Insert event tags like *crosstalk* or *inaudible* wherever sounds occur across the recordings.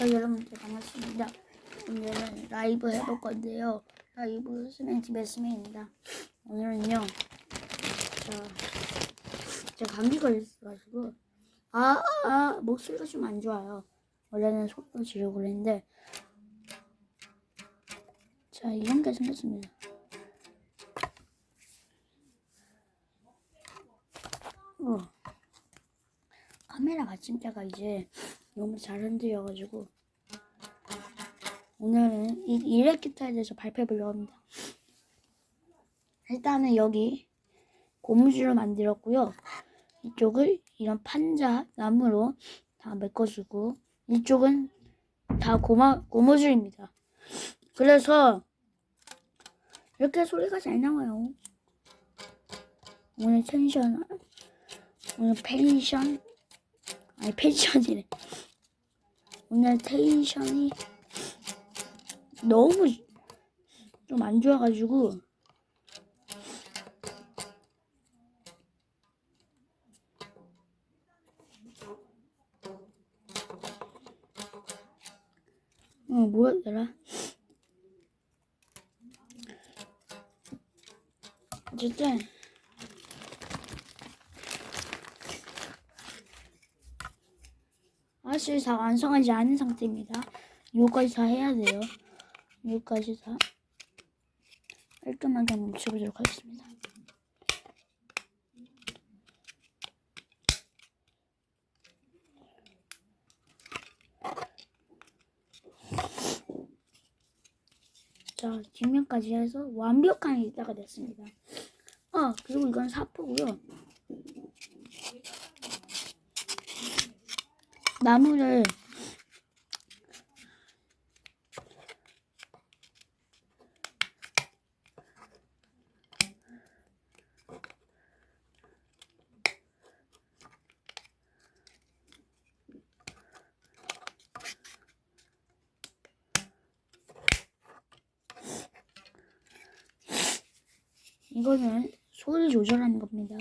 저 여러분들 반갑습니다. 오늘은 라이브 해볼 건데요. 라이브 스맨 집의 스맨입니다. 오늘은요. 저, 제가 감기 걸렸어가지고 아, 아 목소리가 좀 안 좋아요. 원래는 소리로 지르고 그랬는데 자 이런 게 생겼습니다. 어. 카메라 받침대가 이제 너무 잘 흔들려가지고 오늘은 이 일렉기타에 대해서 발표해 보려고 합니다. 일단은 여기 고무줄로 만들었고요. 이쪽을 이런 판자 나무로 다 메꿔주고 이쪽은 다 고마, 고무줄입니다. 그래서 이렇게 소리가 잘 나와요. 오늘 텐션 오늘 펜션 아니 펜션이래. 오늘 텐션이 너무 좀 안 좋아가지고 어 뭐였더라? 어쨌든 사실 다 완성하지 않은 상태입니다. 요까지 다 해야 돼요. 요까지 다 깔끔하게 붙여보도록 하겠습니다. 자, 뒷면까지 해서 완벽한 이따가 됐습니다. 아, 그리고 이건 사포고요. 나무를 이거는 소리 조절하는 겁니다.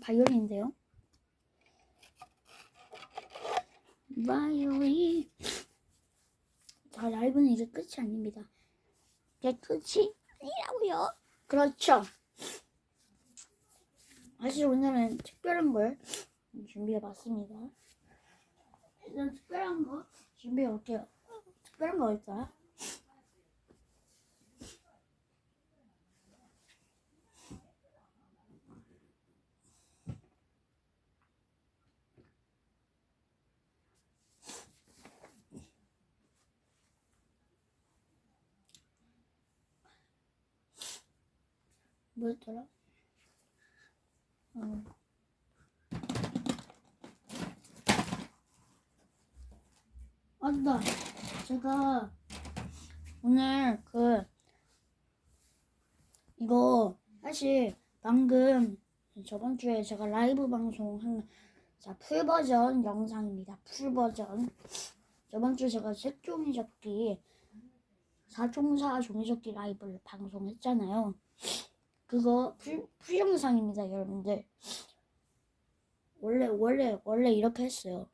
바이올린인데요. 바이올린. 끝이 아닙니다. 이게 끝이 아니라고요. 그렇죠. 사실 오늘은 특별한 걸 준비해봤습니다. 일단 특별한 거 준비해볼게요. 특별한 거 있어요? 뭐였더라? 어. 맞다. 제가 오늘 그 이거 사실 방금 저번 주에 제가 라이브 방송한 자, 풀 버전 영상입니다. 풀 버전. 저번 주에 제가 색종이 접기 사종사 종이 접기 라이브를 방송했잖아요. 그거 풀, 풀 영상입니다, 여러분들. 원래 원래 원래 이렇게 했어요.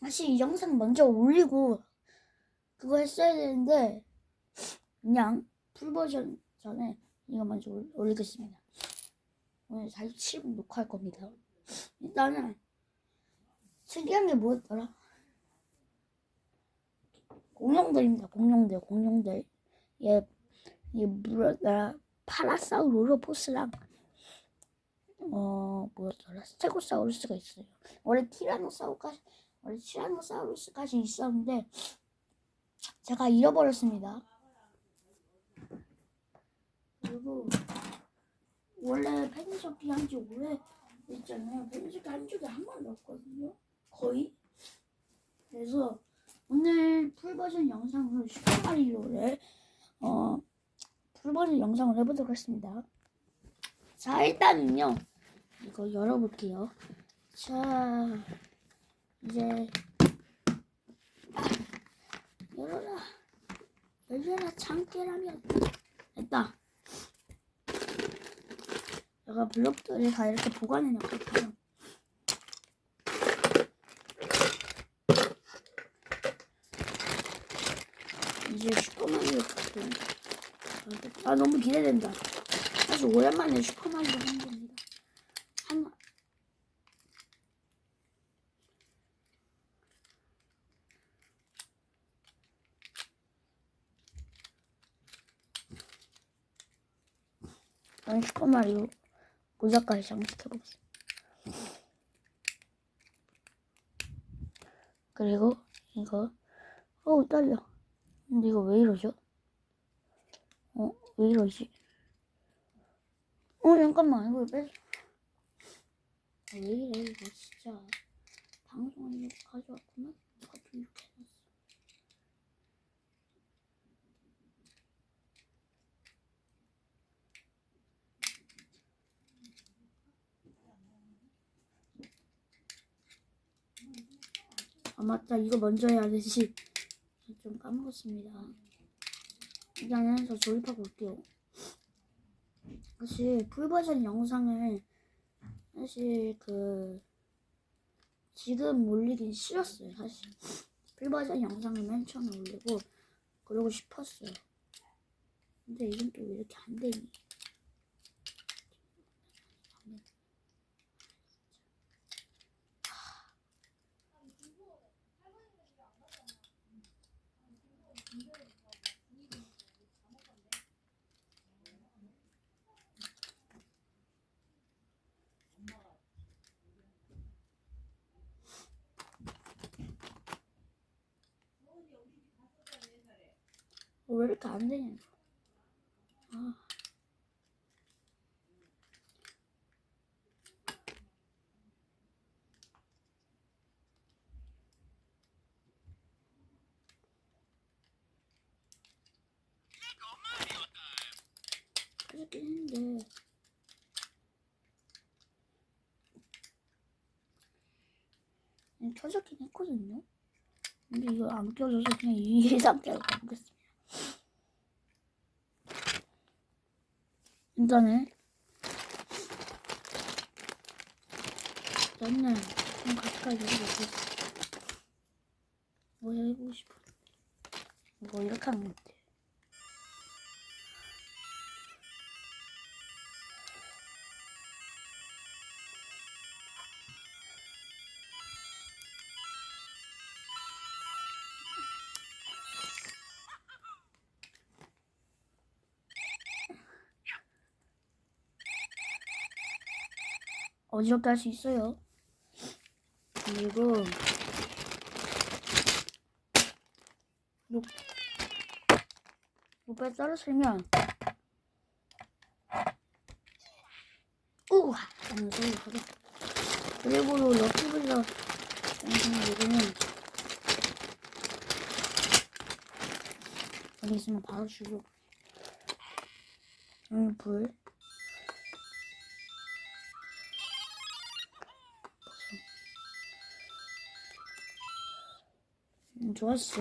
사실 이 영상 먼저 올리고 그거 했어야 되는데 그냥 풀 버전 전에 이거 먼저 올, 올리겠습니다. 오늘 47분 녹화할 겁니다. 일단은 특이한 게 뭐였더라? 공룡들입니다. 공룡들, 공룡들. 얘, 얘 뭐였더라? 파라사우루로포스랑 어 뭐였더라? 스테고사우루스가 있어요. 원래 티라노사우루까지 원래 티라노사우루스까지 있었는데 제가 잃어버렸습니다. 그리고 원래 펜접기 한지 오래 됐잖아요. 펜접기 한 적이 한 번도 없거든요. 거의. 그래서 오늘 풀버전 영상을 슈퍼마리오를 어 풀버전 영상을 해보도록 하겠습니다. 자, 일단은요. 이거 열어볼게요. 자, 이제 아, 열어라. 열려라 참깨라면. 됐다. 내가 블록들을 다 이렇게 보관해 놨거든요. 이제 슈퍼마리오 같은 아 너무 기대된다. 사실 오랜만에 슈퍼마리오 한 겁니다. 한 난 슈퍼마리오 모자까지 장식해보겠습니다. 그리고 이거 어우 떨려. 근데 이거 왜 이러죠? 어, 왜 이러지? 어, 잠깐만, 이거 뺐어. 아, 왜 이래, 이거 진짜. 방송을 가져왔구만? 갑자기 이렇게 해놨어. 아, 맞다. 이거 먼저 해야 되지. 좀 까먹었습니다. 일단은 저 조립하고 올게요. 사실 풀버전 영상을 사실 그 지금 올리긴 싫었어요. 사실 풀버전 영상을 맨 처음에 올리고 그러고 싶었어요. 근데 이건 또 왜 이렇게 안 되니? 왜 이렇게 안 되냐? 아. 그렇긴 했는데 그냥 켜졌긴 했거든요. 근데 이거 안 켜져서 그냥 이 *laughs* 상태로 가보겠습니다. 일단은 일단은 좀 가까이 내려가고. 뭐 해보고 싶어. 이거 이렇게 하는 것 어지럽게 할 수 있어요. 그리고 녹 목에 떨어뜨리면 우와! 소리가 하고 그리고 럭키블러 영상 요거는 여기 있으면 바로 주고 음, 불 음, 좋았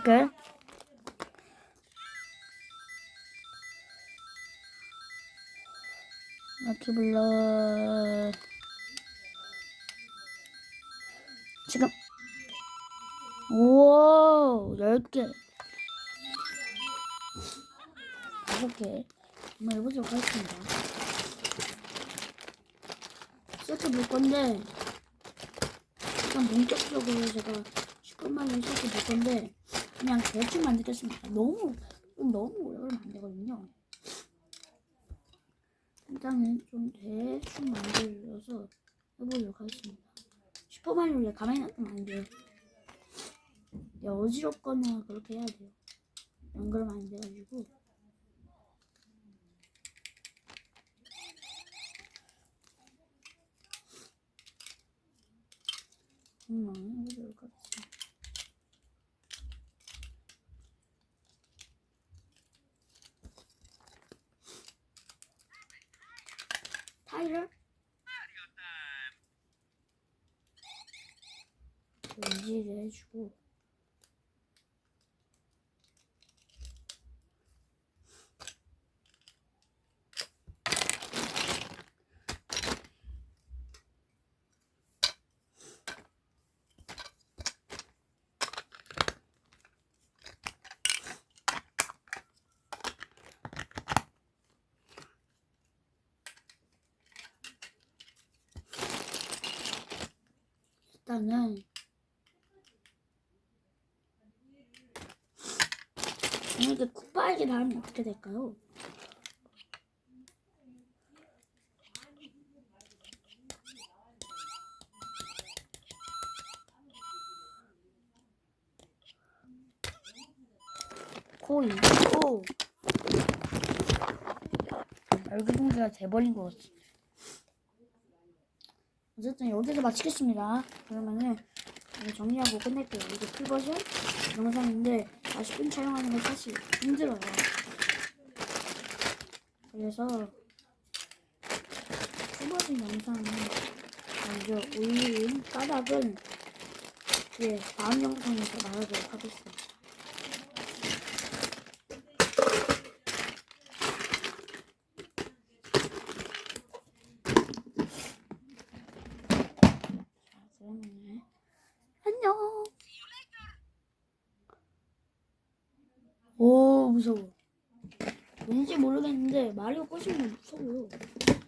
좀 이렇게 럭키블러. 지금. 우와 10개. 이렇게 한번 해보도록 하겠습니다. 세트 볼 건데 일단 본격적으로 제가 슈퍼마리오 세트 볼 건데 그냥 대충 만들겠습니다. 너무 너무 오래 되거든요. 일단은 좀 대충 만들어서 해보도록 하겠습니다. 슈퍼마리오 원래 가만히 놔두면 안 돼요. 야, 어지럽거나 그렇게 해야 돼요. 안 그러면 안 돼가지고. 한번 해보도록 하겠습니다. 타이를 유지를 해주고 일단은 만약에 굿바이게 나오면 어떻게 될까요? 코인 오 얼굴 공개가 돼버린 것 같아 어쨌든 여기서 마치겠습니다 그러면은 정리하고 끝낼게요 이게 풀버전 영상인데 40분 촬영하는 건 사실 힘들어요. 그래서 풀버전 영상을 먼저 올린 까닭은 예, 다음 영상에서 말하도록 하겠습니다. 자, 그러면 안녕. 오 무서워. 왠지 모르겠는데 마리오 꼬시면 무서워요.